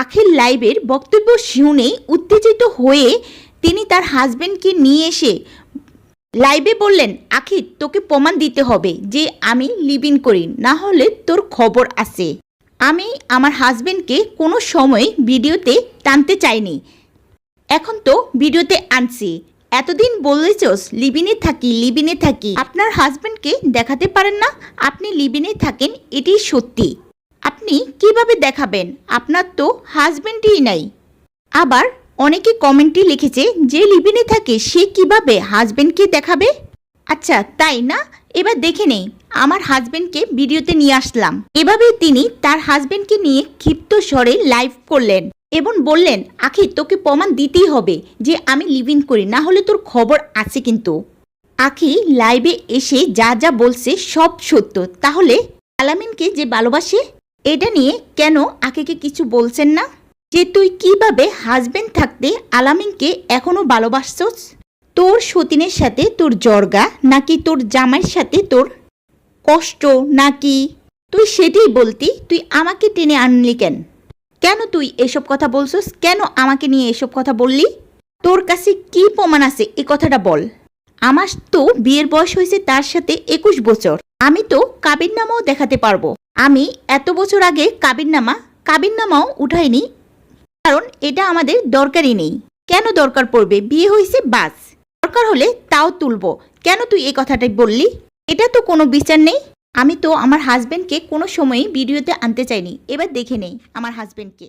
আখির লাইভের বক্তব্য শুনে উত্তেজিত হয়ে তিনি তার হাজবেন্ডকে নিয়ে এসে লাইভে বললেন আখি তোকে প্রমাণ দিতে হবে যে আমি লিভ ইন করি, না হলে তোর খবর আছে। আমি আমার হাজবেন্ডকে কোনো সময় ভিডিওতে টানতে চাইনি। এখন তো ভিডিওতে আনছি। এতদিন বলেছস লিবিনে থাকি লিবিনে থাকি। আপনার হাজবেন্ডকে দেখাতে পারেন না? আপনি লিবিনে থাকেন এটি সত্যি। আপনি কীভাবে দেখাবেন? আপনার তো হাজবেন্ডই নাই। আবার অনেকে কমেন্টে লিখেছে যে লিভিনে থাকে, সে কীভাবে হাজবেন্ডকে দেখাবে? আচ্ছা তাই না? এবার দেখে নেই। আমার হাজবেন্ডকে ভিডিওতে নিয়ে আসলাম। এভাবে তিনি তার হাজবেন্ডকে নিয়ে ক্ষিপ্ত স্বরে লাইভ করলেন এবং বললেন, আখি, তোকে প্রমাণ দিতেই হবে যে আমি লিভ ইন করি, না হলে তোর খবর আছে কিন্তু। আখি লাইভে এসে যা যা বলছে সব সত্য। তাহলে আলামিনকে যে ভালোবাসে এটা নিয়ে কেন আখিকে কিছু বলছেন না? যে তুই কীভাবে হাজবেন্ড থাকতে আলামিনকে এখনও ভালোবাসছস? তোর সতীনের সাথে তোর জর্গা নাকি তোর জামাইয়ের সাথে তোর কষ্ট নাকি? তুই সেটাই বলতি, তুই আমাকে টেনে আনলি কেন? কেন তুই এসব কথা বলছস? কেন আমাকে নিয়ে এসব কথা বললি? তোর কাছে কি প্রমাণ আছে? এ কথাটা বল। আমার তো বিয়ের বয়স হয়েছে তার সাথে একুশ বছর। আমি তো কাবির নামাও দেখাতে পারব। আমি এত বছর আগে কাবির নামা কাবির নামাও উঠাইনি, কারণ এটা আমাদের দরকারই নেই। কেন দরকার পড়বে? বিয়ে হয়েছে বাস। দরকার হলে তাও তুলব। কেন তুই এই কথাটাই বললি? এটা তো কোনো বিচার নেই। আমি তো আমার হাজবেন্ডকে কোনো সময়ই ভিডিওতে আনতে চাইনি। এবার দেখে নেই আমার হাজবেন্ডকে